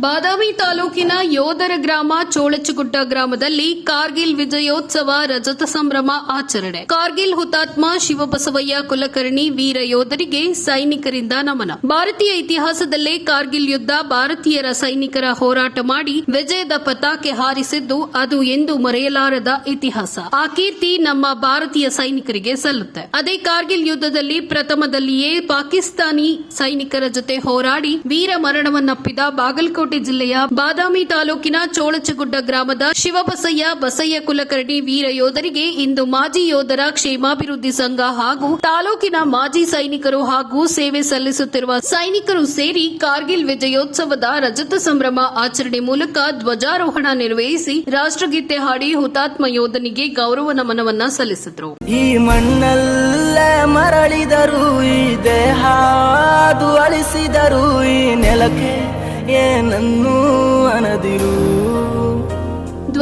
ಬಾದಾಮಿ ತಾಲೂಕಿನ ಯೋಧರ ಗ್ರಾಮ ಚೋಳಚಗುಡ್ಡ ಗ್ರಾಮದಲ್ಲಿ ಕಾರ್ಗಿಲ್ ವಿಜಯೋತ್ಸವ ರಜತ ಸಂಭ್ರಮ ಆಚರಣೆ. ಕಾರ್ಗಿಲ್ ಹುತಾತ್ಮ ಶಿವಬಸವಯ್ಯ ಕುಲಕರ್ಣಿ ವೀರ ಯೋಧರಿಗೆ ಸೈನಿಕರಿಂದ ನಮನ. ಭಾರತೀಯ ಇತಿಹಾಸದಲ್ಲೇ ಕಾರ್ಗಿಲ್ ಯುದ್ಧ ಭಾರತೀಯರ ಸೈನಿಕರ ಹೋರಾಟ ಮಾಡಿ ವಿಜಯದ ಪತಾಕೆ ಹಾರಿಸಿದ್ದು ಅದು ಎಂದು ಮರೆಯಲಾರದ ಇತಿಹಾಸ. ಆ ಕೀರ್ತಿ ನಮ್ಮ ಭಾರತೀಯ ಸೈನಿಕರಿಗೆ ಸಲ್ಲುತ್ತೆ. ಅದೇ ಕಾರ್ಗಿಲ್ ಯುದ್ಧದಲ್ಲಿ ಪ್ರಥಮದಲ್ಲಿಯೇ ಪಾಕಿಸ್ತಾನಿ ಸೈನಿಕರ ಜೊತೆ ಹೋರಾಡಿ ವೀರ ಮರಣವನ್ನಪ್ಪಿದ ಬಾಗಲಕೋಟೆ ಜಿಲ್ಲೆಯ ಬಾದಾಮಿ ತಾಲೂಕಿನ ಚೋಳಚಗುಡ್ಡ ಗ್ರಾಮದ ಶಿವಬಸಯ್ಯ ಬಸಯ್ಯ ಕುಲಕರ್ಣಿ ವೀರ ಯೋಧರಿಗೆ ಇಂದು ಮಾಜಿ ಯೋಧರ ಕ್ಷೇಮಾಭಿವೃದ್ಧಿ ಸಂಘ ಹಾಗೂ ತಾಲೂಕಿನ ಮಾಜಿ ಸೈನಿಕರು ಹಾಗೂ ಸೇವೆ ಸಲ್ಲಿಸುತ್ತಿರುವ ಸೈನಿಕರು ಸೇರಿ ಕಾರ್ಗಿಲ್ ವಿಜಯೋತ್ಸವದ ರಜತ ಸಂಭ್ರಮ ಆಚರಣೆ ಮೂಲಕ ಧ್ವಜಾರೋಹಣ ನಿರ್ವಹಿಸಿ ರಾಷ್ಟ್ರಗೀತೆ ಹಾಡಿ ಹುತಾತ್ಮ ಯೋಧನಿಗೆ ಗೌರವ ನಮನವನ್ನ ಸಲ್ಲಿಸಿದರು. ಈ ಮಣ್ಣಲ್ಲೇ ಮರಳಿದರು, ಈ ದೇಹ ಅಳಿಸಿದರು, ಈ ನೆಲಕ್ಕೆ ഭാഗ്യമെന്നു അനതിരൂ.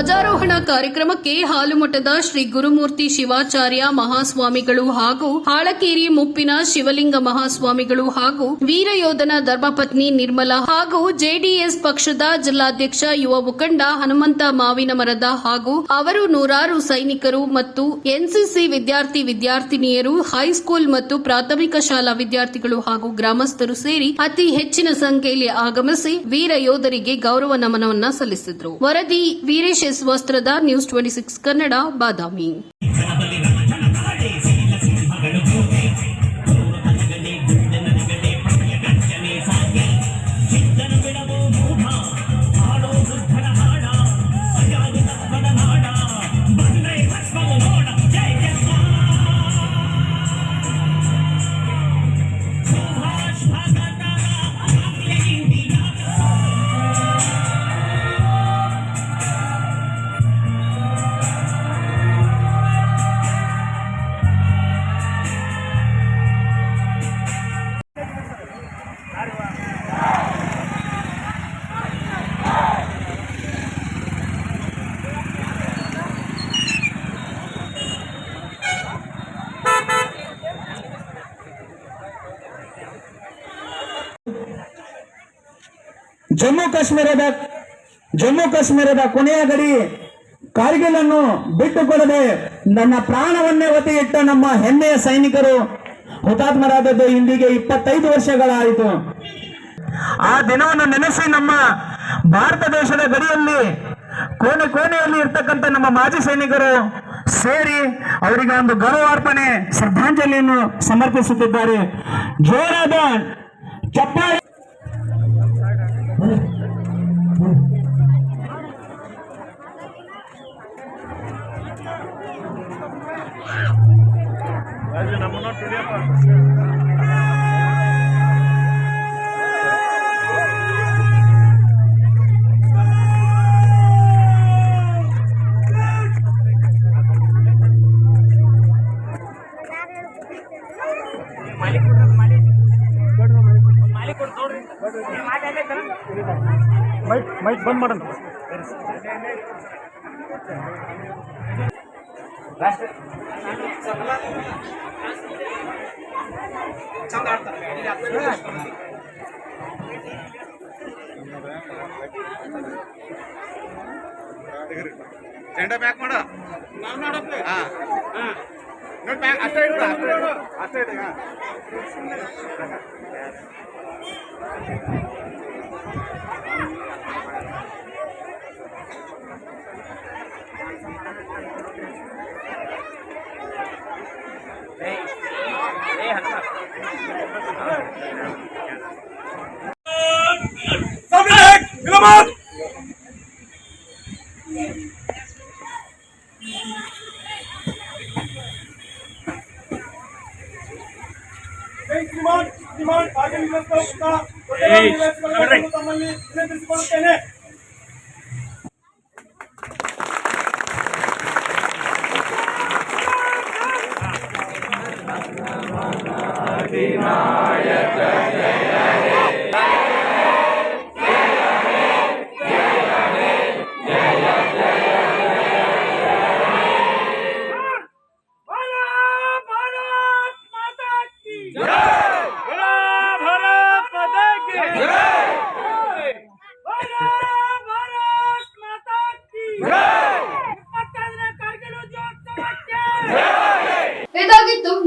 ಧ್ವಜಾರೋಹಣ ಕಾರ್ಯಕ್ರಮಕ್ಕೆ ಹಾಲುಮಠದ ಶ್ರೀ ಗುರುಮೂರ್ತಿ ಶಿವಾಚಾರ್ಯ ಮಹಾಸ್ವಾಮಿಗಳು ಹಾಗೂ ಹಾಳಕೇರಿ ಮುಪ್ಪಿನ ಶಿವಲಿಂಗ ಮಹಾಸ್ವಾಮಿಗಳು ಹಾಗೂ ವೀರಯೋಧನ ಧರ್ಮಪತ್ನಿ ನಿರ್ಮಲಾ ಹಾಗೂ ಜೆಡಿಎಸ್ ಪಕ್ಷದ ಜಿಲ್ಲಾಧ್ಯಕ್ಷ ಯುವ ಮುಖಂಡ ಹನುಮಂತ ಮಾವಿನ ಮರದ ಹಾಗೂ ಅವರು ನೂರಾರು ಸೈನಿಕರು ಮತ್ತು ಎನ್ಸಿಸಿ ವಿದ್ಯಾರ್ಥಿ ವಿದ್ಯಾರ್ಥಿನಿಯರು, ಹೈಸ್ಕೂಲ್ ಮತ್ತು ಪ್ರಾಥಮಿಕ ಶಾಲಾ ವಿದ್ಯಾರ್ಥಿಗಳು ಹಾಗೂ ಗ್ರಾಮಸ್ಥರು ಸೇರಿ ಅತಿ ಹೆಚ್ಚಿನ ಸಂಖ್ಯೆಯಲ್ಲಿ ಆಗಮಿಸಿ ವೀರ ಯೋಧರಿಗೆ ಗೌರವ ನಮನವನ್ನ ಸಲ್ಲಿಸಿದರು. ವರದಿ Veeresh S Vastrad news twenty six Kannada Badami Jammu ಕಾಶ್ಮೀರದ ಜಮ್ಮು ಕಾಶ್ಮೀರದ ಕೊನೆಯ ಗಡಿ ಕಾರ್ಗಿಲ್ ಅನ್ನು ಬಿಟ್ಟು ನನ್ನ ಪ್ರಾಣವನ್ನೇ ಒತ್ತಿ ಇಟ್ಟ ನಮ್ಮ ಹೆಮ್ಮೆಯ ಸೈನಿಕರು. ಹುತಾತ್ಮರಾದದ್ದು ಇಂದಿಗೆ ಇಪ್ಪತ್ತೈದು ವರ್ಷಗಳಾಯಿತು. ಆ ದಿನವನ್ನು ನೆನೆಸಿ ನಮ್ಮ ಭಾರತ ದೇಶದ ಗಡಿಯಲ್ಲಿ, ಕೋಣೆ ಕೋಣೆಯಲ್ಲಿ ಇರ್ತಕ್ಕಂಥ ನಮ್ಮ ಮಾಜಿ ಸೈನಿಕರು ಸೇರಿ ಅವರಿಗೆ ಒಂದು ಗೌರವಾರ್ಪಣೆ ಶ್ರದ್ಧಾಂಜಲಿಯನ್ನು ಸಮರ್ಪಿಸುತ್ತಿದ್ದಾರೆ. ಜೋರಾದ ಚಪ್ಪಾಳೆ Gracias, namun, tu día para. Mic mic ಬಂದ್ ಮಾಡೋಣ. ಜೆಂಡಾ ಬ್ಯಾಕ್ ಮಾಡ. ಹಾ. ಹಾ. ನೋಡಿ ಬ್ಯಾಕ್ ಅಷ್ಟೇ ಇಡು ಅಷ್ಟೇ ಇಡು ಅಷ್ಟೇ ಇಡು ಹಾ ತಮ್ಮಲ್ಲಿ ವಿನಂತಿಸಿಕೊಳ್ಳುತ್ತೇನೆ